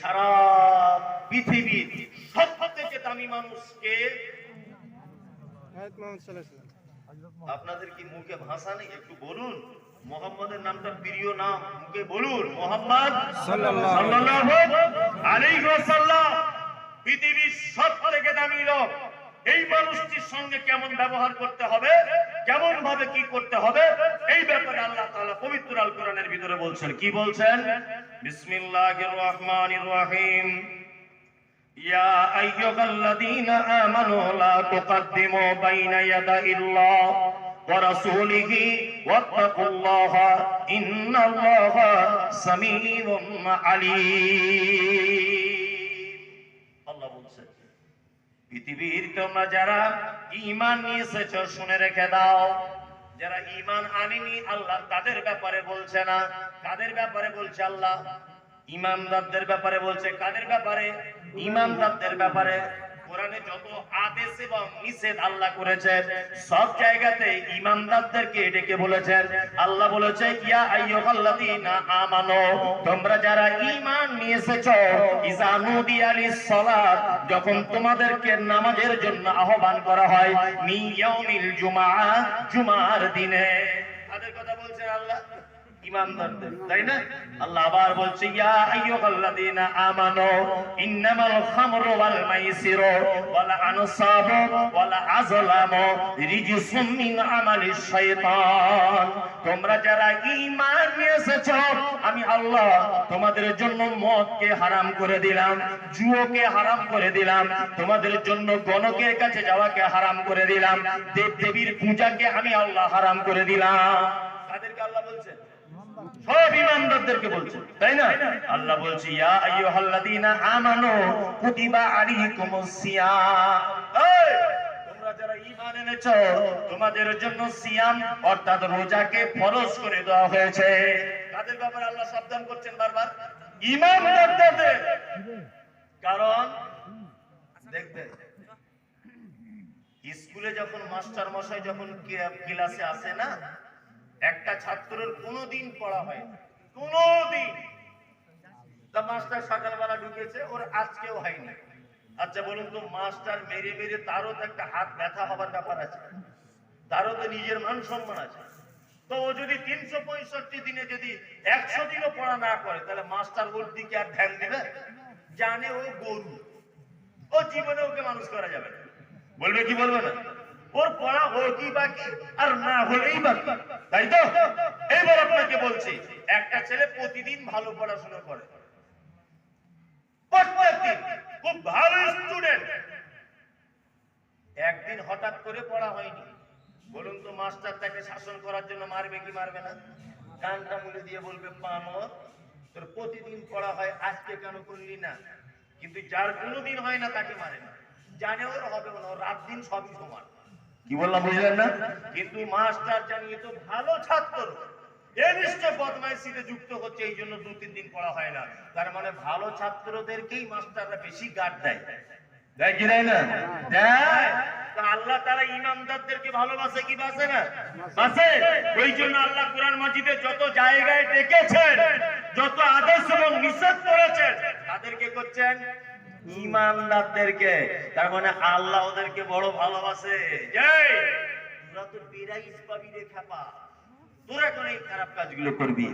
সারা পৃথিবীর সব থেকে দামি মানুষকে। আপনাদের কি মুখে ভাষা নেই? একটু বলুন। মোহাম্মদের নামটা প্রিয় নাম মুখে বলুন। মোহাম্মদ সাল্লাল্লাহু সাল্লাল্লাহু আলাইহি ওয়াসাল্লাম পৃথিবীর সব থেকে দামি লোক। এই মানুষটির সঙ্গে কেমন ব্যবহার করতে হবে? কেমন ভাবে কি করতে হবে? এই ব্যাপারে আল্লাহ তাআলা পবিত্র আল কোরআনের ভিতরে বলছেন। কি বলছেন? বিসমিল্লাহির রহমানির রহিম ইয়া আইয়ুহাল্লাযীনা আমানু লা বাইনা ওয়া রাসূলিহি সামিউন আল্লাহ বলছেন পৃথিবীর তোমরা যারা ইমান নিয়ে এসেছ শুনে রেখে দাও। যারা ইমান আনিনি, আল্লাহ তাদের ব্যাপারে বলছে না। কাদের ব্যাপারে বলছে আল্লাহ? ইমানদারদের ব্যাপারে বলছে। কাদের ব্যাপারে? ইমানদারদের ব্যাপারে। কোরআনে যত আদেশ এবং নিষেধ আল্লাহ করেছে সব জায়গাতে ইমানদারদেরকে ডেকে বলেছেন। আল্লাহ বলেছে, ইয়া আইয়ুহাল্লাযীনা আমানু তোমরা যারা ঈমান নিয়ে এসেছ, ইজা নুদিয়া লিস-সালাত যখন তোমাদেরকে নামাজের জন্য আহ্বান করা হয়, মি ইয়াউমিল জুমআ জুমার দিনে তাদের কথা বলছেন আল্লাহ তোমরা যারা ঈমান নিয়ে আমি আল্লাহ তোমাদের জন্য মদকে হারাম করে দিলাম, জুয়োকে হারাম করে দিলাম, তোমাদের জন্য গণকের কাছে যাওয়াকে হারাম করে দিলাম দেব দেবীর পূজাকে আমি আল্লাহ হারাম করে দিলাম। তাদেরকে আল্লাহ বলছেন সব ইমানদারদেরকে বলছে, তাই না? আল্লাহ বলছে, ইয়া আইয়ুহাল্লাযীনা আমানু কুতিবা আলাইকুমুস সিয়াম। কাদের ব্যাপারে আল্লাহ সাবধান করছেন বারবার? কারণ স্কুলে যখন মাস্টার মশাই যখন ক্লাসে আসে না একটা ছাত্রের কোনোদিন পড়া হয় না। কোনোদিন। তা মাস্টার সকালবেলা ঢুকেছে, ওর আজকেও হয়নি। আচ্ছা বলুন তো, মাস্টার মেরে মেরে তারও তো একটা হাত ব্যথা হবার ব্যাপার আছে। তারও তো নিজের মান সম্মান আছে। তো ও যদি তিনশো পঁয়ষট্টি দিনে যদি একশো দিনও পড়া না করে, তাহলে মাস্টার ওর দিকে আর ধ্যান দেবে? জানে ও গরু। ও জীবনে ওকে মানুষ করা যাবে না। বলবে কি বলবে না? ওর পড়া কি বাকি আর না হলেই বাকি তাই তো? এইবার আপনাকে বলছি, একটা ছেলে প্রতিদিন ভালো পড়াশোনা করে। প্রত্যেকদিন খুব ভালো স্টুডেন্ট একদিন হঠাৎ করে পড়া হয়নি। বলুন তো মাস্টার তাকে শাসন করার জন্য মারবে কি মারবে না? কানটা মুলে দিয়ে বলবে পামর তোর প্রতিদিন পড়া হয়, আজকে কেন করলি না? কিন্তু যার কোনোদিন হয় না তাকে মারে না। জানে ওর হবে না রাত দিন সবই সমান। কি বললাম, বুঝলেন না? কিন্তু মাস্টার জানিয়ে তো ভালো ছাত্র। মানে আল্লাহ ভালোবাসে কি বাসে না? বাসে। ওই জন্য আল্লাহ কোরআন মাজিদে যত জায়গায় ডেকেছেন, যত আদেশ এবং নিষেধ করেছেন, তাদেরকে করছেন ইমানদারদেরকে তার মানে আল্লাহ ওদেরকে বড় ভালোবাসে। জয় তোরা তো পাবি রে খাপা তোরা কোন এই খারাপ কাজগুলো করবি?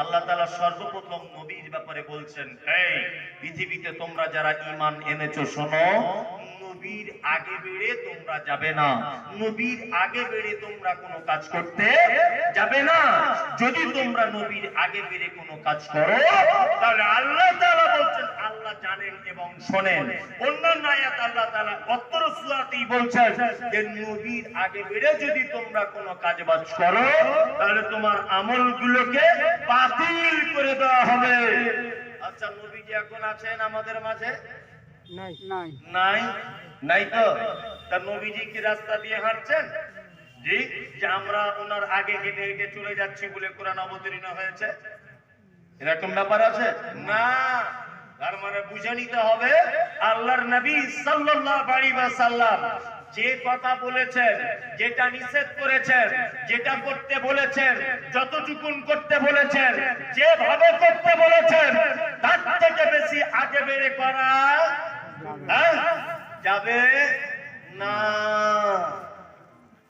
আল্লাহ তাআলা সর্বপ্রথম নবীর ব্যাপারে বলছেন, এই পৃথিবীতে তোমরা যারা ঈমান এনেছো, শোনো নবীর আগে বেড়ে তোমরা যাবে না। নবীর আগে বেড়ে তোমরা কোনো কাজ করতে যাবে না। যদি তোমরা নবীর আগে বেড়ে কোনো কাজ করো তাহলে আল্লাহ তাআলা বলছেন আল্লাহ জানেন এবং শোনেন। অন্যান্য আয়াত আল্লাহ তাআলা অত্তর সূরাতেই বলছেন যে নবীর আগে বেড়ে যদি তোমরা কোনো কাজ বাজ করো তাহলে তোমার আমলগুলোকে বাতিল করে দেওয়া হবে। আচ্ছা নবীজি এখন আছেন আমাদের মাঝে? নাই নাই। নাই? নাই তো? তা নবীজি কি রাস্তা দিয়ে হাঁটছেন? জি, যে আমরা ওনার আগে হেঁটে হেঁটে চলে যাচ্ছি বলে কোরআন অবতীর্ণ হয়েছে। এরকম ব্যাপার আছে? না। তার মানে বুঝে নিতে হবে, আল্লাহর নবী সাল্লাল্লাহু আলাইহি যে কথা বলেছেন, যেটা নিষেধ করেছেন, যেটা করতে বলেছেন, যতটুকুন করতে বলেছেন, যেভাবে করতে বলেছেন, তার থেকে বেশি আগে বেড়ে করা হ্যাঁ? যাবে না।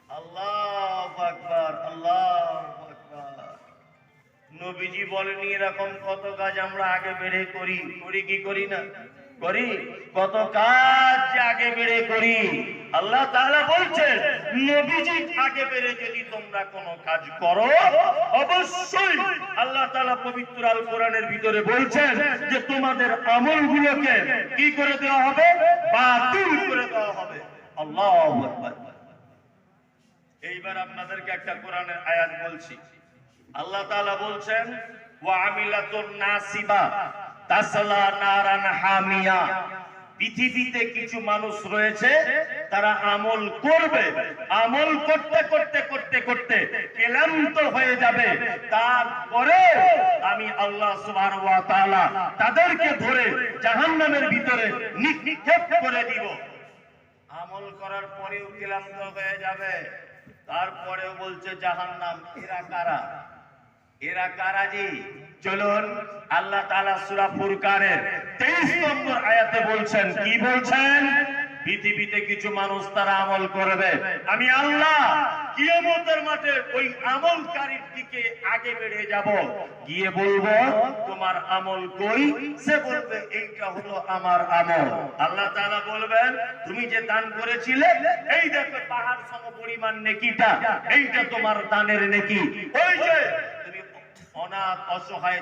আল্লাহ আকবার আল্লাহ আকবার। নবীজি বলেনি, এরকম কত কাজ আমরা আগে বেড়ে করি করি কি করি না? করি? কত কাজ আগে বেড়ে করি? আল্লাহ তাআলা বলছেন, নবীজি আগে বেড়ে যদি তোমরা কোনো কাজ করো, অবশ্যই আল্লাহ তাআলা পবিত্র আল কোরআনের ভিতরে বলছেন যে তোমাদের আমলগুলোকে কি করে দেওয়া হবে? বাতিল করে দেওয়া হবে। আল্লাহু এইবার আপনাদেরকে একটা কোরআনের আয়াত বলছি। আল্লাহ তাআলা বলছেন, ওয়া আমিলাতুন নাসিবা। তাসলা নারান হামিয়া। পৃথিবীতে কিছু মানুষ রয়েছে, তারা আমল করবে। আমল করতে করতে করতে করতে ক্লান্ত হয়ে যাবে। তারপরে আমি আল্লাহ তাদেরকে ধরে জাহান্নামের ভিতরে নিক্ষেপ করে দিব। আমল করার পরেও ক্লান্ত হয়ে যাবে। তারপরেও বলছে, জাহান্নাম এরা কারা? এরা কারা জি? চলুন, আল্লাহ তাআলা সূরা ফুরকানের 23 নম্বর আয়াতে বলছেন, কি বলছেন? পৃথিবীতে কিছু মানুষ তারা আমল করবে। আমি আল্লাহ ওই আমলকারীর দিকে আগে বেড়ে যাব। গিয়ে বলব, তোমার আমল সে বলবে, এইটা হলো আমার আমল। আল্লাহ বলবেন, তুমি যে দান করেছিলে, এই দেখো পাহাড় সম পরিমাণ নেকিটা, এইটা তোমার দানের নেকি। ওই যে অনাথ, অসহায়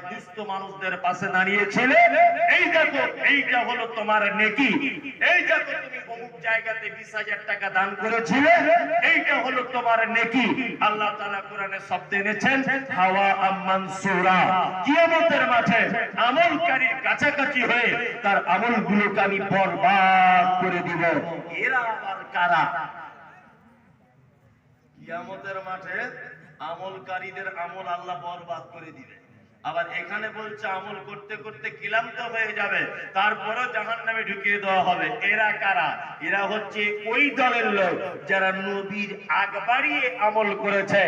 মানুষদের পাশে দাঁড়িয়েছিলে এই দেখো, এইটা হলো তোমার নেকি। এই দেখো, তুমি অমুক জায়গাতে বিশ টাকা দান করেছিলে, এইটা হলো তোমার নেকি। আল্লাহ কোরআনে শব্দ এনেছেন, হাওয়া আম্মান সুরা মাঠে আমলকারীর কাছাকাছি হয়ে তার আমলগুলোকে আমি বরবাদ করে দিব। এরা আবার কারা? কিয়ামতের মাঠে আমলকারীদের আমল আল্লাহ বরবাদ করে দিবে। আবার এখানে বলছে, আমল করতে করতে ক্লান্ত হয়ে যাবে, তারপরেও জাহান নামে ঢুকিয়ে দেওয়া হবে। এরা কারা? এরা হচ্ছে ওই দলের লোক যারা নবীর আগ বাড়িয়ে আমল করেছে।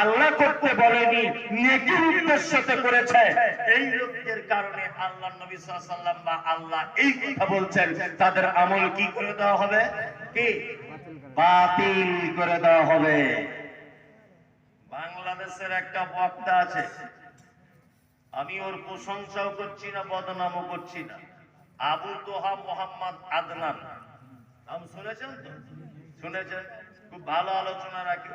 আল্লাহ করতে বলেনি, নেকির করেছে। এই লোকদের কারণে আল্লাহ নবী সাল্লাম বা আল্লাহ এই কথা বলছেন, তাদের আমল কি করে দেওয়া হবে? কি? বাতিল করে দেওয়া হবে। বাংলাদেশের একটা বক্তা আছে। আমি ওর প্রশংসাও করছি না, বদনামও করছি না। আবু তোহা মোহাম্মদ আদনান। নাম শুনেছেন তো? শুনেছেন? খুব ভালো আলোচনা রাখে।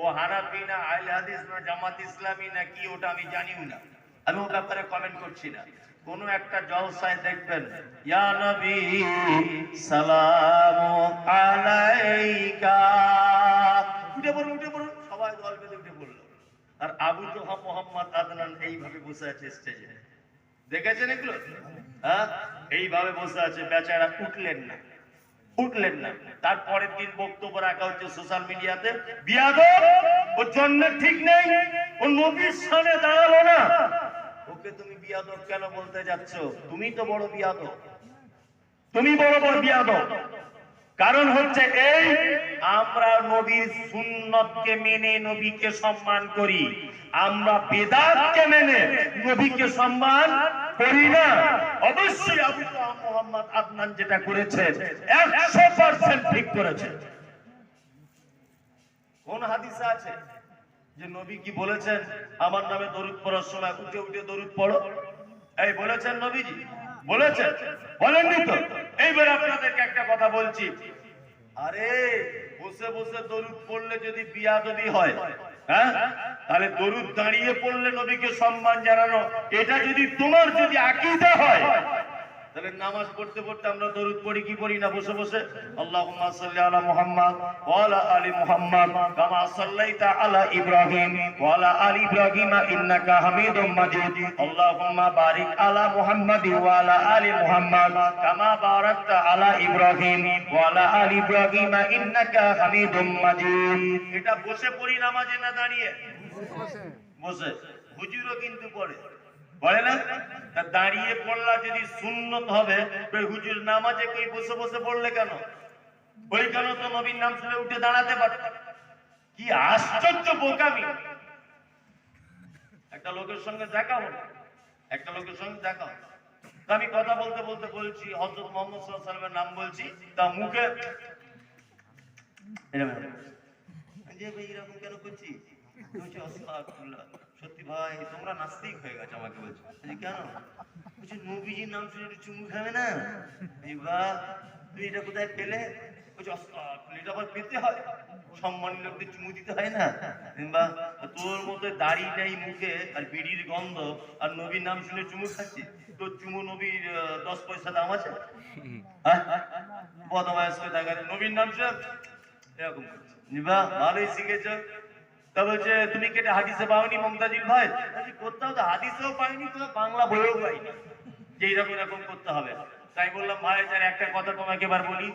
ও হানাফি না আইল হাদিস না, জামাত ইসলামী না কি ওটা আমি জানিও না। আমি ও ব্যাপারে কমেন্ট করছি না। কোন একটা জলসায় দেখবেন, ইয়া নবী, সালামু আলাইকা। উঠে পড়ুন, উঠে পড়ুন সবাই দল বেঁধে উঠে পড়ল আর আবু তোহা মোহাম্মদ আদনান এইভাবে বসে আছে স্টেজে দেখেছেন এগুলো? হ্যাঁ? এইভাবে বসে আছে, বেচারা উঠলেন না। উঠলেন না। তারপরের দিন বক্তব্য রাখা হচ্ছে সোশ্যাল মিডিয়াতে বিয়াদ ওর জন্য ঠিক নেই। ও নবীর সামনে দাঁড়াল না। ওকে তুমি বিয়াদ কেন বলতে যাচ্ছ? তুমি তো বড় বিয়াদ তুমি বড় বড় বিয়াদ কারণ হচ্ছে এই, আমরা নবীর সুন্নতকে মেনে নবীকে সম্মান করি। আমরা বেদাতকে মেনে নবীকে সম্মান করি না। অবশ্যই আবু মোহাম্মদ আদনান যেটা করেছেন, একশো পার্সেন্ট ঠিক করেছে কোন হাদিসে আছে যে নবী কি বলেছেন, আমার নামে দরুদ পড়ার সময় উঠে উঠে দরুদ পড়ো এই বলেছেন নবীজি? বলেছেন? বলেননি তো? এইবার একটা কথা বলছি। আরে, বসে বসে দরুদ পড়লে যদি বিয়া যদি হয় হ্যাঁ? তাহলে দরুদ দাঁড়িয়ে পড়লে নবীকে সম্মান জানানো, এটা যদি তোমার যদি আকিদা হয় তাহলে নামাজ পড়তে পড়তে আমরা দরুদ পড়ি, কি পড়ি না? বসে বসে। আল্লাহুম্মা সাল্লি আলা মুহাম্মদ ওয়া আলা আলি মুহাম্মদ কামা সাল্লাইতা আলা ইব্রাহিম ওয়া আলা আলি ইব্রাহিম ইন্নাকা হামিদুম মাজিদ। আল্লাহুম্মা বারিক আলা মুহাম্মদ ওয়া আলা আলি মুহাম্মদ কামা বারাকতা আলা ইব্রাহিম ওয়া আলা আলি ইব্রাহিম ইন্নাকা হামিদুম মাজিদ। এটা বসে পড়ি নামাজে না দাঁড়িয়ে? বসে। হুজুরও কিন্তু পড়ে। পড়ে না? তা দাঁড়িয়ে পড়লা যদি সুন্নত হবে ওই হুজুর নামাজে কই বসে বসে পড়লে কেন? ওইখানে তো নবীর নাম শুনে উঠে দাঁড়াতে পারত? কি আশ্চর্য বোকামি! একটা লোকের সঙ্গে দেখা হলো। একটা লোকের সঙ্গে দেখা হলো। আমি কথা বলতে বলতে বলছি হজরত মোহাম্মদ সাল্লামের নাম বলছি, তা মুখে এরকম কেন করছি বলছে আস্তাগফিরুল্লাহ সত্যি ভাই, তোমরা নাস্তিক হয়ে গেছো আমাকে বলছো। কেন? বলছে, নবীজির নাম শুনে একটু চুমু খাবে না? বাহ তুমি এটা কোথায় পেলে? দাড়ি মুখে আর বিড়ির গন্ধ আর নবীর নাম চুমু তোর চুমু নবীর দশ পয়সা দাম আছে? হ্যাঁ? নবীর নাম এরকম। ভালোই শিখেছো। তা বলছে, তুমি কেটে হাদিসে পাওনি মমতাজিল ভাই? কোথাও তো, হাদিসেও পাইনি তো, বাংলা বইও পাইনি। যে এরকম এরকম করতে হবে। তাই বললাম, ভাই স্যার একটা কথা তোমাকে এবার বলি।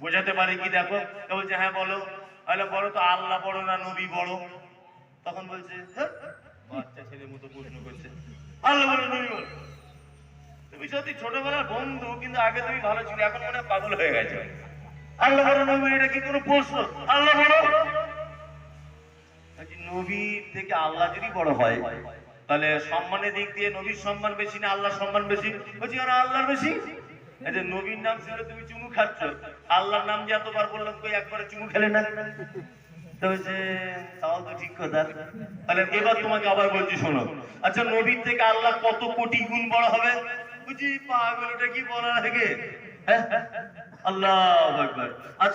বোঝাতে পারি কি, দেখো? তা বলছে হ্যাঁ বলো। তাহলে বলো তো, আল্লাহ বড় না নবী বড়? তখন বলছে "হ্যাঁ?" বাচ্চা ছেলের মতো প্রশ্ন করছে। আল্লাহ বড় নবী বড়? তুমি সত্যি ছোটবেলার বন্ধু, কিন্তু আগে তুমি ভালো ছিল, এখন মনে পাগল হয়ে গেছে। আল্লাহ বড় নবী, এটা কি কোনো প্রশ্ন? আল্লাহ বড়। নবীর থেকে আল্লাহ যদি বড় হয়, তাহলে সম্মানের দিক দিয়ে নবীর সম্মান বেশি না আল্লাহর সম্মান বেশি? বলছি কেন আল্লাহর বেশি? এই যে নবীর নাম শুনে তুমি চুমু খাচ্ছ, আল্লাহর নাম যে এতবার বললাম, কই একবারে চুমু খেলে না? তো বলছে, তাও তো ঠিক কথা। তাহলে এবার তোমাকে আবার বলছি, শোনো। আচ্ছা নবীর থেকে আল্লাহ